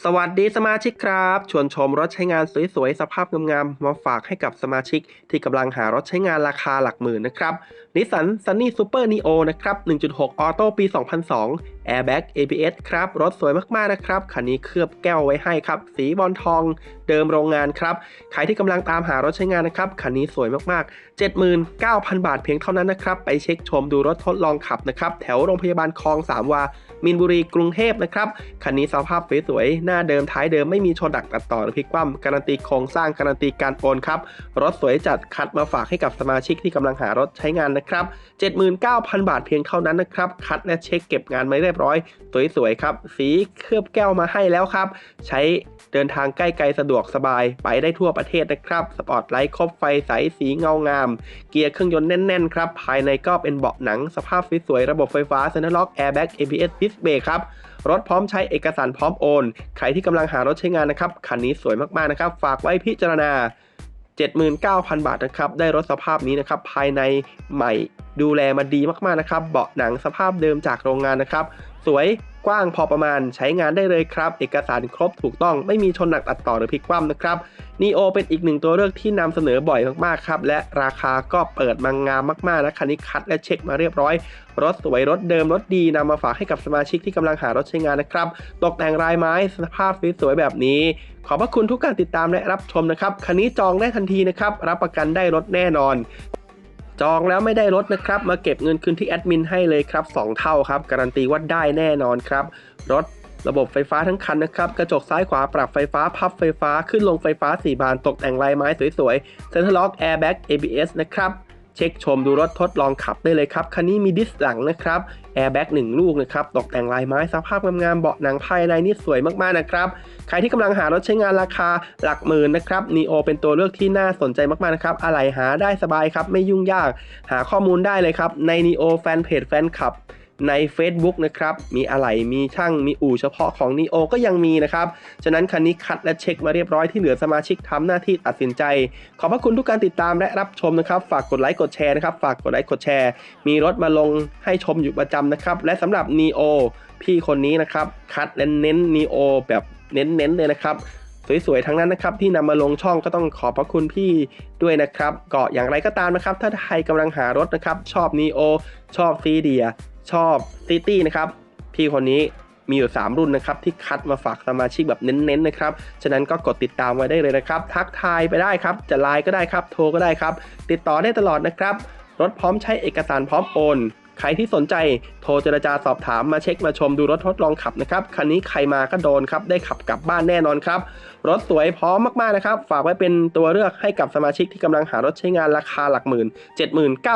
สวัสดีสมาชิกครับ ชวนชมรถใช้งานสวยๆ สภาพงามๆ มาฝากให้กับสมาชิกที่กำลังหารถใช้งานราคาหลักหมื่นนะครับนิสสัน Sunny Super Neo นะครับ 1.6 ออโต้ปี 2002 Airbag ABS ครับ รถสวยมากๆ นะครับ คันนี้เคลือบแก้วไว้ให้ครับ สีบอลทองเดิมโรงงานครับ ใครที่กำลังตามหารถใช้งานนะครับ คันนี้สวยมากๆ 79,000 บาทเพียงเท่านั้นนะครับ ไปเช็คชมดูรถทดลองขับนะครับ แถวโรงพยาบาลคลองสามวา มินบุรีกรุงเทพนะครับ คันนี้สภาพสวยๆหน้าเดิมท้ายเดิมไม่มีชนดักตัดต่อหรือพลิกคว่ำการันตีโครงสร้างการันตีการโอนครับ รถสวยจัดคัดมาฝากให้กับสมาชิกที่กำลังหารถใช้งานนะครับ 79,000 บาทเพียงเท่านั้นนะครับ คัดและเช็คเก็บงานมาเรียบร้อย สวยๆครับ สีเคลือบแก้วมาให้แล้วครับ ใช้ เดินทางใกล้ไกลสะดวกสบาย ไปได้ทั่วประเทศนะครับสปอร์ตไลท์ครบไฟใสสีเงางาม เกียร์เครื่องยนต์แน่นๆครับ ภายในก็เป็นเบาะหนังสภาพสวยๆระบบไฟฟ้าเซนทรัลล็อกแอร์แบ็ก ABS ดิสเบรกครับรถพร้อมใช้เอกสารพร้อมโอน ใครที่กำลังหารถใช้งานนะครับ คันนี้สวยมากๆนะครับ ฝากไว้พิจารณา 79,000 บาทนะครับ ได้รถสภาพนี้นะครับ ภายในใหม่ดูแลมาดีมากๆนะครับ เบาะหนังสภาพเดิมจากโรงงานนะครับ สวย กว้างพอประมาณใช้งานได้เลยครับ เอกสารครบถูกต้องไม่มีชนหนักตัดต่อหรือพลิกคว่ำนะครับนีโอเป็นอีกหนึ่งตัวเลือกที่นำเสนอบ่อยมากๆครับ และราคาก็เปิดมางามมากๆนะคันนี้คัดและเช็คมาเรียบร้อย รถสวยรถเดิมรถดีนำมาฝากให้กับสมาชิกที่กำลังหารถใช้งานนะครับ ตกแต่งลายไม้สภาพสวยๆแบบนี้ ขอบพระคุณทุกการติดตามและรับชมนะครับคันนี้จองได้ทันทีนะครับรับประกันได้รถแน่นอน จองแล้วไม่ได้รถนะครับ มาเก็บเงินคืนที่แอดมินให้เลยครับ 2 เท่าครับ การันตีว่าได้แน่นอนครับ รถระบบไฟฟ้าทั้งคันนะครับ กระจกซ้ายขวาปรับไฟฟ้า พับไฟฟ้า ขึ้นลงไฟฟ้า 4 บาน ตกแต่งลายไม้สวยๆเซ็นทรัลล็อกแอร์แบ็ก ABS นะครับ เช็คชมดูรถทดลองขับได้เลยครับ คันนี้มีดิสหลังนะครับแอร์แบ็กหนึ่งลูกนะครับ ตกแต่งลายไม้สภาพงามๆ เบาะหนังภายในนี่สวยมากๆนะครับ ใครที่กำลังหารถใช้งานราคาหลักหมื่นนะครับนีโอเป็นตัวเลือกที่น่าสนใจมากๆนะครับ อะไรหาได้สบายครับ ไม่ยุ่งยาก หาข้อมูลได้เลยครับ ในนีโอแฟนเพจแฟนคลับ ใน Facebook นะครับมีอะไหล่มีช่างมีอู่เฉพาะของ Neo ก็ยังมีนะครับ ฉะนั้นคันนี้คัดและเช็คมาเรียบร้อยที่เหลือสมาชิกทำหน้าที่ตัดสินใจ ขอบพระคุณทุกการติดตามและรับชมนะครับ ฝากกดไลค์กดแชร์นะครับ ฝากกดไลค์กดแชร์ มีรถมาลงให้ชมอยู่ประจำนะครับ และสำหรับ Neo พี่คนนี้นะครับ คัดและเน้น Neo แบบเน้นๆเลยนะครับสวยๆ ทั้งนั้นนะครับที่นำมาลงช่องก็ต้องขอบพระคุณพี่ด้วยนะครับก็อย่างไรก็ตามนะครับ ถ้าใครกำลังหารถนะครับ ชอบ Neo ชอบซีเดีย ชอบซิตี้นะครับ พี่คนนี้มีอยู่ 3 รุ่นนะครับ ที่คัดมาฝากสมาชิกแบบเน้นๆนะครับ ฉะนั้นก็กดติดตามไว้ได้เลยนะครับ ทักทายไปได้ครับ จะไลน์ก็ได้ครับ โทรก็ได้ครับ ติดต่อได้ตลอดนะครับ รถพร้อมใช้เอกสารพร้อมโอน ใครที่สนใจโทรเจรจาสอบถามมาเช็คมาชมดูรถทดลองขับนะครับ คันนี้ใครมาก็โดนครับ ได้ขับกลับบ้านแน่นอนครับ รถสวยพร้อมมากๆนะครับ ฝากไว้เป็นตัวเลือกให้กับสมาชิกที่กำลังหารถใช้งานราคาหลักหมื่น 79,000